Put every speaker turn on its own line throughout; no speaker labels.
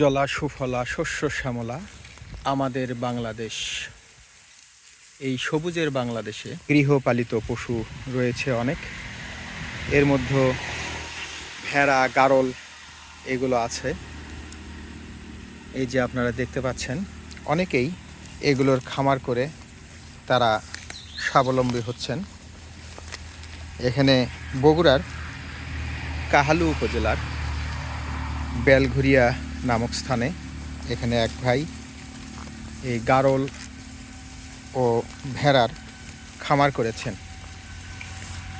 জলা সুফলা শস্য শ্যামলা, আমাদের বাংলাদেশ। এই সবুজের বাংলাদেশে গৃহপালিত পশু রয়েছে অনেক। এর মধ্যে ভেড়া, গারল এগুলো আছে। এই যে আপনারা দেখতে পাচ্ছেন, অনেকেই এগুলোর খামার করে তারা স্বাবলম্বী হচ্ছেন। এখানে বগুড়ার কাহালু উপজেলার বেলঘুরিয়া নামক স্থানে। এখানে এক ভাই এই গারল ও ভেড়ার খামার করেছেন।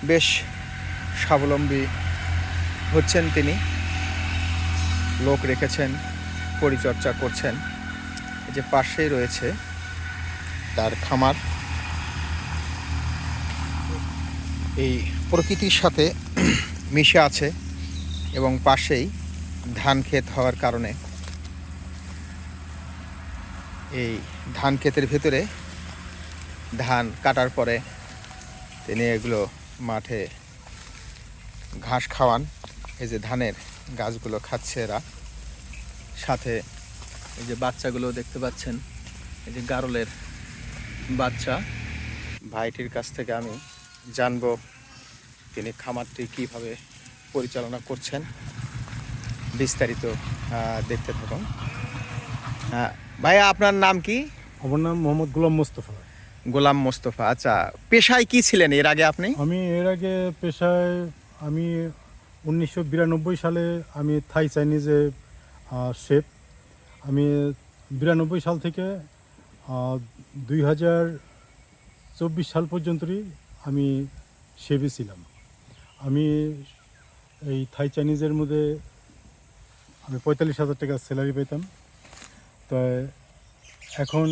বেশ স্বাবলম্বী হচ্ছেন তিনি। লোক রেখেছেন, পরিচর্যা করছেন। যে পাশেই রয়েছে তার খামার। এই প্রকৃতির সাথে মিশে আছে এবং পাশেই ধান ক্ষেত হওয়ার কারণে এই ধান ক্ষেতের ভেতরে ধান কাটার পরে তিনি এগুলো মাঠে ঘাস খাওয়ান। এই যে ধানের গাছগুলো খাচ্ছে এরা। সাথে এই যে বাচ্চাগুলো দেখতে পাচ্ছেন, এই যে গারলের বাচ্চা। ভাইটির কাছ থেকে আমি জানব তিনি খামারটি কীভাবে পরিচালনা করছেন। বিস্তারিত দেখতে থাকুন। ভাইয়া আপনার নাম কি?
আমার নাম মোহাম্মদ গোলাম মোস্তফা।
গোলাম মোস্তফা আচ্ছা। পেশায় কি ছিলেন এর আগে আপনি?
আমি এর আগে পেশায় আমি উনিশশো বিরানব্বই সালে আমি থাই চাইনিজে শেফ। আমি বিরানব্বই সাল থেকে দুই হাজার চব্বিশ সাল পর্যন্তই আমি শেফে ছিলাম। আমি এই থাই চাইনিজের মধ্যে আমি পঁয়তাল্লিশ হাজার টাকা স্যালারি পেতাম তো এখন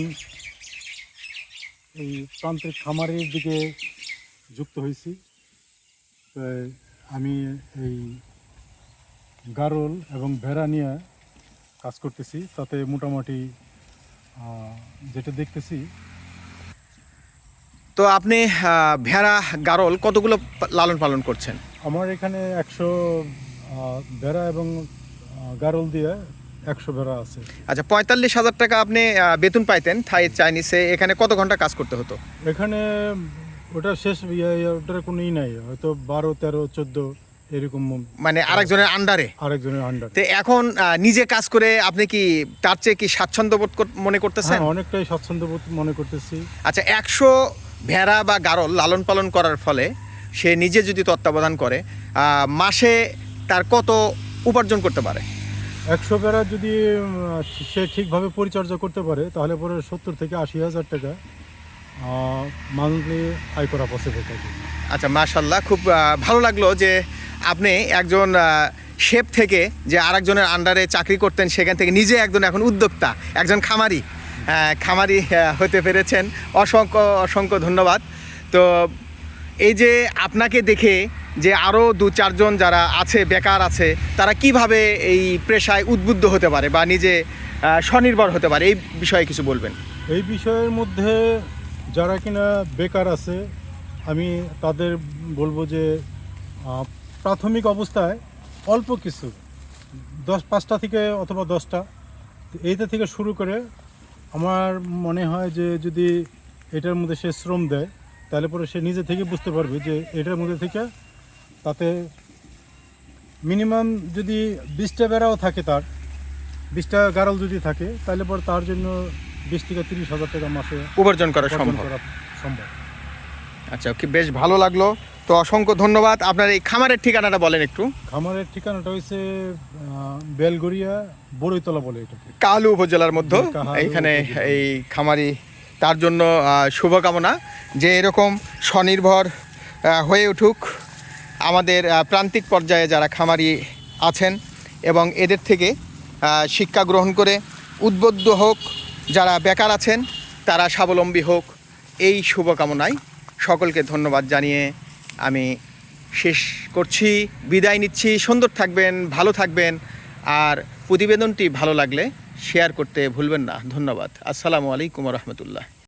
এই প্রান্তিক খামারের দিকে যুক্ত হয়েছি। তো আমি এই গারল এবং ভেড়া নিয়ে কাজ করতেছি তাতে মোটামুটি যেটা দেখতেছি।
তো আপনি ভেড়া গারল কতগুলো লালন পালন করছেন?
আমার এখানে একশো ভেড়া এবং গারল দিয়ে একশো ভেড়া আছে।
আচ্ছা পঁয়তাল্লিশ হাজার টাকা আপনি বেতন পাইতেন থাই চাইনিসে এখানে কত ঘণ্টা কাজ করতে হতো?
এখানে ওটা শেষ ইয়ে- ইয়ে, ওটার কোনো ই নাই হয়তো বারো তেরো চোদ্দ এরকম
মানে আরেকজনের আন্ডারে
আরেকজনের আন্ডার
তো এখন নিজে কাজ করে আপনি কি তার চেয়ে কি স্বাচ্ছন্দ্য বোধ মনে করতেছেন?
হ্যাঁ অনেকটাই স্বাচ্ছন্দ্য বোধ মনে করতেছি।
আচ্ছা একশো ভেড়া বা গারল লালন পালন করার ফলে সে নিজে যদি তত্ত্বাবধান করে মাসে তার কত উপার্জন করতে পারে।
একশো বেড়া যদি সে ঠিকভাবে পরিচর্যা করতে পারে তাহলে পরে সত্তর থেকে আশি হাজার টাকা মান্থলি আয় করা পসিবল থাকে
আচ্ছা মাশাল্লাহ খুব ভালো লাগল যে আপনি একজন শেফ থেকে যে আরেকজনের আন্ডারে চাকরি করতেন সেখান থেকে নিজে একজন এখন উদ্যোক্তা একজন খামারি খামারি হতে পেরেছেন। অসংখ্য অসংখ্য ধন্যবাদ। তো এই যে আপনাকে দেখে যে আরও দু চারজন যারা আছে, বেকার আছে, তারা কীভাবে এই পেশায় উদ্বুদ্ধ হতে পারে বা নিজে স্বনির্ভর হতে পারে? এই বিষয়ে কিছু বলবেন।
এই বিষয়ের মধ্যে যারা কিনা বেকার আছে, আমি তাদের বলব যে প্রাথমিক অবস্থায় অল্প কিছু, দশ, পাঁচটা থেকে অথবা দশটা, এইটা থেকে শুরু করে আমার মনে হয় যে যদি এটার মধ্যে সে শ্রম দেয়, তাহলে পরে সে নিজে থেকে বুঝতে পারবে যে এটার মধ্যে থেকে মিনিমাম যদি বিশটা বেড়াও থাকে তার বিশটা গারল যদি থাকে তাহলে পরে তার জন্য বিশ থেকে তিরিশ হাজার টাকা মাসে
উপার্জন করা সম্ভব।
সম্ভব।
আচ্ছা কি বেশ ভালো লাগল। তো অসংখ্য ধন্যবাদ। আপনার এই খামারের ঠিকানাটা বলেন একটু।
খামারের ঠিকানাটা হয়েছে বেলগড়িয়া বড়ইতলা বলে এটাকে।
কালু উপজেলার মধ্যে।
কাহালু
এইখানে এই খামারি তার জন্য শুভকামনা। যে এরকম স্বনির্ভর হয়ে উঠুক আমাদের প্রান্তিক পর্যায়ে যারা খামারি আছেন এবং এদের থেকে শিক্ষা গ্রহণ করে উদ্বুদ্ধ হোক, যারা বেকার আছেন, তারা স্বাবলম্বী হোক, এই শুভকামনায় সকলকে ধন্যবাদ জানিয়ে আমি শেষ করছি। বিদায় নিচ্ছি। সুন্দর থাকবেন, ভালো থাকবেন। আর প্রতিবেদনটি ভালো লাগলে শেয়ার করতে ভুলবেন না। ধন্যবাদ। আসসালামু আলাইকুম রহমতুল্লাহ।